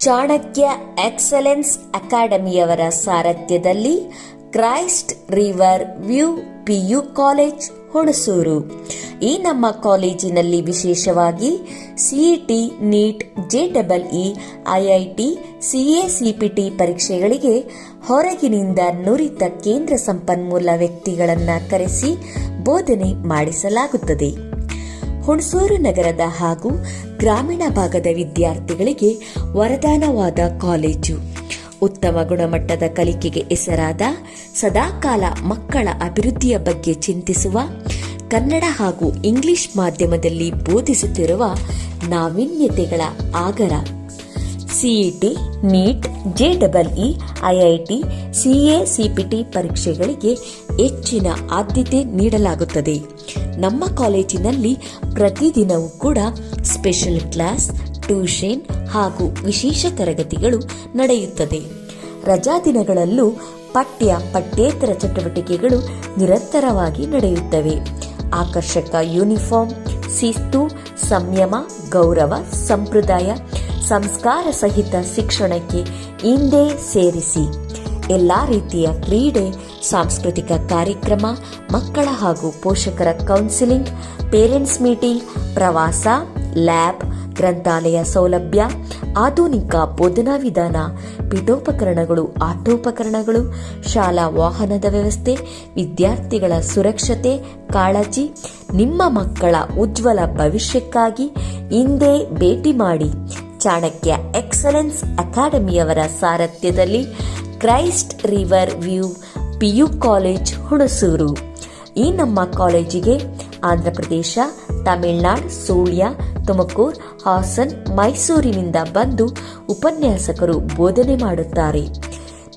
Chanakya excellence ಅಕಾಡೆಮಿಯವರ ಸಾರಥ್ಯದಲ್ಲಿ Christ River View PU college, Hunsur. ಈ ನಮ್ಮ ಕಾಲೇಜಿನಲ್ಲಿ ವಿಶೇಷವಾಗಿ CET NEET J double E IIT CA CPT ಪರೀಕ್ಷೆಗಳಿಗೆ ಹೊರಗಿನಿಂದ ನುರಿತ ಕೇಂದ್ರ ಸಂಪನ್ಮೂಲ ವ್ಯಕ್ತಿಗಳನ್ನು ಕರೆಸಿ ಬೋಧನೆ ಮಾಡಿಸಲಾಗುತ್ತದೆ. ಹುಣಸೂರು ನಗರದ ಹಾಗೂ ಗ್ರಾಮೀಣ ಭಾಗದ ವಿದ್ಯಾರ್ಥಿಗಳಿಗೆ ವರದಾನವಾದ ಕಾಲೇಜು. ಉತ್ತಮ ಗುಣಮಟ್ಟದ ಕಲಿಕೆಗೆ ಹೆಸರಾದ ಸದಾಕಾಲ ಮಕ್ಕಳ ಅಭಿವೃದ್ಧಿಯ ಬಗ್ಗೆ ಚಿಂತಿಸುವ, ಕನ್ನಡ ಹಾಗೂ ಇಂಗ್ಲಿಷ್ ಮಾಧ್ಯಮದಲ್ಲಿ ಬೋಧಿಸುತ್ತಿರುವ ನಾವೀನ್ಯತೆಗಳ ಆಗರ CET NEET J double E IIT CA CPT ಪರೀಕ್ಷೆಗಳಿಗೆ ಹೆಚ್ಚಿನ ಆದ್ಯತೆ ನೀಡಲಾಗುತ್ತದೆ. ನಮ್ಮ ಕಾಲೇಜಿನಲ್ಲಿ ಪ್ರತಿದಿನವೂ ಕೂಡ ಸ್ಪೆಷಲ್ ಕ್ಲಾಸ್ ಟ್ಯೂಷನ್ ಹಾಗೂ ವಿಶೇಷ ತರಗತಿಗಳು ನಡೆಯುತ್ತದೆ. ರಜಾ ದಿನಗಳಲ್ಲೂ ಪಠ್ಯ, ಪಠ್ಯೇತರ ಚಟುವಟಿಕೆಗಳು ನಿರಂತರವಾಗಿ ನಡೆಯುತ್ತವೆ. ಆಕರ್ಷಕ ಯೂನಿಫಾರ್ಮ್ ಶಿಸ್ತು, ಸಂಯಮ, ಗೌರವ, ಸಂಪ್ರದಾಯ ಸಂಸ್ಕಾರ ಸಹಿತ ಶಿಕ್ಷಣಕ್ಕೆ ಹಿಂದೆ ಸೇರಿಸಿ. ಎಲ್ಲ ರೀತಿಯ ಕ್ರೀಡೆ, ಸಾಂಸ್ಕೃತಿಕ ಕಾರ್ಯಕ್ರಮ, ಮಕ್ಕಳ ಹಾಗೂ ಪೋಷಕರ ಕೌನ್ಸಿಲಿಂಗ್, ಪೇರೆಂಟ್ಸ್ ಮೀಟಿಂಗ್, ಪ್ರವಾಸ, ಲ್ಯಾಬ್, ಗ್ರಂಥಾಲಯ ಸೌಲಭ್ಯ, ಆಧುನಿಕ ಬೋಧನಾ ವಿಧಾನ, ಪೀಠೋಪಕರಣಗಳು, ಆಟೋಪಕರಣಗಳು, ಶಾಲಾ ವಾಹನದ ವ್ಯವಸ್ಥೆ, ವಿದ್ಯಾರ್ಥಿಗಳ ಸುರಕ್ಷತೆ, ಕಾಳಜಿ, ನಿಮ್ಮ ಮಕ್ಕಳ ಉಜ್ವಲ ಭವಿಷ್ಯಕ್ಕಾಗಿ ಹಿಂದೆ ಭೇಟಿ ಮಾಡಿ. ಚಾಣಕ್ಯ ಎಕ್ಸಲೆನ್ಸ್ ಅಕಾಡೆಮಿಯವರ ಸಾರಥ್ಯದಲ್ಲಿ Christ River View PU college Hunsur. ಈ ನಮ್ಮ ಕಾಲೇಜಿಗೆ ಆಂಧ್ರಪ್ರದೇಶ, ತಮಿಳುನಾಡು ಸುಳ್ಯ ತುಮಕೂರು, ಹಾಸನ್, ಮೈಸೂರಿನಿಂದ ಬಂದು ಉಪನ್ಯಾಸಕರು ಬೋಧನೆ ಮಾಡುತ್ತಾರೆ.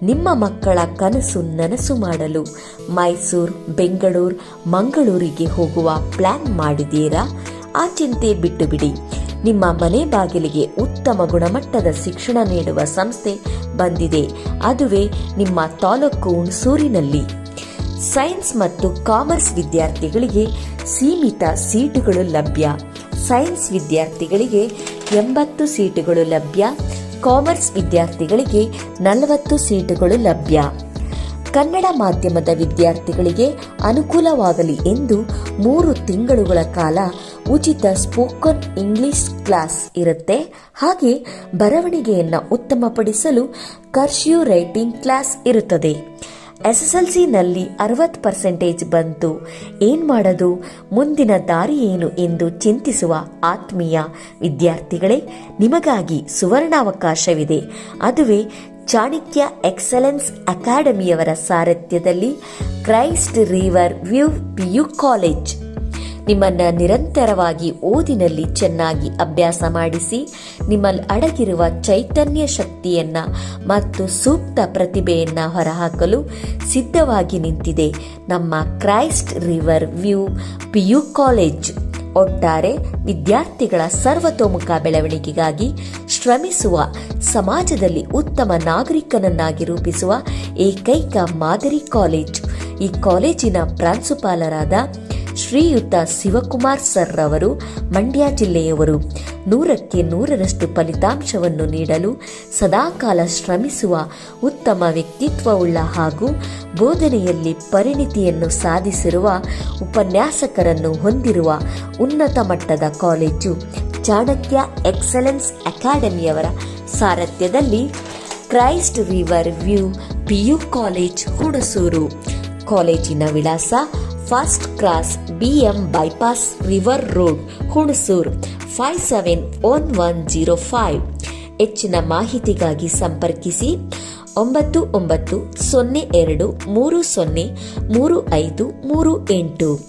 ನಿಮ್ಮ ಮಕ್ಕಳ ಕನಸು ನನಸು ಮಾಡಲು ಮೈಸೂರು, ಬೆಂಗಳೂರು, ಮಂಗಳೂರಿಗೆ ಹೋಗುವ ಪ್ಲಾನ್ ಮಾಡಿದ್ದೀರಾ? ಆ ಚಿಂತೆ ಬಿಟ್ಟು ಬಿಡಿ ನಿಮ್ಮ ಮನೆ ಬಾಗಿಲಿಗೆ ಉತ್ತಮ ಗುಣಮಟ್ಟದ ಶಿಕ್ಷಣ ನೀಡುವ ಸಂಸ್ಥೆ ಬಂದಿದೆ. ಅದುವೇ ನಿಮ್ಮ ತಾಲೂಕು ಹುಣಸೂರಿನಲ್ಲಿ. ಸೈನ್ಸ್ ಮತ್ತು ಕಾಮರ್ಸ್ ವಿದ್ಯಾರ್ಥಿಗಳಿಗೆ ಸೀಮಿತ ಸೀಟುಗಳು ಲಭ್ಯ. ಸೈನ್ಸ್ ವಿದ್ಯಾರ್ಥಿಗಳಿಗೆ ಎಂಬತ್ತು ಸೀಟುಗಳು ಲಭ್ಯ. ಕಾಮರ್ಸ್ ವಿದ್ಯಾರ್ಥಿಗಳಿಗೆ ನಲವತ್ತು ಸೀಟುಗಳು ಲಭ್ಯ. ಕನ್ನಡ ಮಾಧ್ಯಮದ ವಿದ್ಯಾರ್ಥಿಗಳಿಗೆ ಅನುಕೂಲವಾಗಲಿ ಎಂದು ಮೂರು ತಿಂಗಳುಗಳ ಕಾಲ ಉಚಿತ ಸ್ಪೋಕನ್ ಇಂಗ್ಲಿಷ್ ಕ್ಲಾಸ್ ಇರುತ್ತೆ. ಹಾಗೆ ಬರವಣಿಗೆಯನ್ನು ಉತ್ತಮಪಡಿಸಲು ಕರ್ಶ್ಯೂ ರೈಟಿಂಗ್ ಕ್ಲಾಸ್ ಇರುತ್ತದೆ. ಎಸ್ ಎಸ್ ಎಲ್ ಸಿನಲ್ಲಿ ಅರವತ್ತು ಪರ್ಸೆಂಟೇಜ್ ಬಂತು. ಏನ್ ಮಾಡೋದು? ಮುಂದಿನ ದಾರಿ ಏನು ಎಂದು ಚಿಂತಿಸುವ ಆತ್ಮೀಯ ವಿದ್ಯಾರ್ಥಿಗಳೇ, ನಿಮಗಾಗಿ ಸುವರ್ಣಾವಕಾಶವಿದೆ. ಅದುವೇ ಚಾಣಕ್ಯ ಎಕ್ಸಲೆನ್ಸ್ ಅಕಾಡೆಮಿಯವರ ಸಾರಥ್ಯದಲ್ಲಿ Christ River View PU college. ನಿಮ್ಮನ್ನ ನಿರಂತರವಾಗಿ ಓದಿನಲ್ಲಿ ಚೆನ್ನಾಗಿ ಅಭ್ಯಾಸ ಮಾಡಿಸಿ ನಿಮ್ಮಲ್ಲಿ ಅಡಗಿರುವ ಚೈತನ್ಯ ಶಕ್ತಿಯನ್ನ ಮತ್ತು ಸೂಕ್ತ ಪ್ರತಿಭೆಯನ್ನ ಹೊರಹಾಕಲು ಸಿದ್ಧವಾಗಿ ನಿಂತಿದೆ ನಮ್ಮ Christ River View PU college. ಒಟ್ಟಾರೆ ವಿದ್ಯಾರ್ಥಿಗಳ ಸರ್ವತೋಮುಖ ಬೆಳವಣಿಗೆಗಾಗಿ ಶ್ರಮಿಸುವ, ಸಮಾಜದಲ್ಲಿ ಉತ್ತಮ ನಾಗರಿಕನನ್ನಾಗಿ ರೂಪಿಸುವ ಏಕೈಕ ಮಾದರಿ ಕಾಲೇಜು. ಈ ಕಾಲೇಜಿನ ಪ್ರಾಂಶುಪಾಲರಾದ ಶ್ರೀಯುತ ಶಿವಕುಮಾರ್ ಸರ್ ಅವರು ಮಂಡ್ಯ ಜಿಲ್ಲೆಯವರು. ನೂರಕ್ಕೆ ನೂರರಷ್ಟು ಫಲಿತಾಂಶವನ್ನು ನೀಡಲು ಸದಾಕಾಲ ಶ್ರಮಿಸುವ ಉತ್ತಮ ವ್ಯಕ್ತಿತ್ವವುಳ್ಳ ಹಾಗೂ ಬೋಧನೆಯಲ್ಲಿ ಪರಿಣಿತಿಯನ್ನು ಸಾಧಿಸಿರುವ ಉಪನ್ಯಾಸಕರನ್ನು ಹೊಂದಿರುವ ಉನ್ನತ ಮಟ್ಟದ ಕಾಲೇಜು ಚಾಣಕ್ಯ ಎಕ್ಸಲೆನ್ಸ್ ಅಕಾಡೆಮಿಯವರ ಸಾರಥ್ಯದಲ್ಲಿ Christ River View PU college Hunsur ಕಾಲೇಜಿನ ವಿಳಾಸ first cross B M bypass river road, Hunsur, five seven one one zero five. ಹೆಚ್ಚಿನ ಮಾಹಿತಿಗಾಗಿ ಸಂಪರ್ಕಿಸಿ ಒಂಬತ್ತು ಒಂಬತ್ತು ಸೊನ್ನೆ ಎರಡು ಮೂರು ಸೊನ್ನೆ ಮೂರು ಐದು ಮೂರು ಎಂಟು.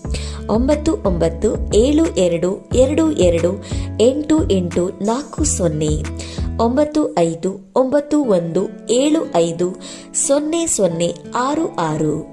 ಒಂಬತ್ತು ಒಂಬತ್ತು ಏಳು ಎರಡು ಎರಡು ಎರಡು ಎಂಟು ಎಂಟು ನಾಲ್ಕು ಸೊನ್ನೆ. ಒಂಬತ್ತು ಐದು ಒಂಬತ್ತು ಒಂದು ಏಳು ಐದು ಸೊನ್ನೆ ಸೊನ್ನೆ ಆರು ಆರು.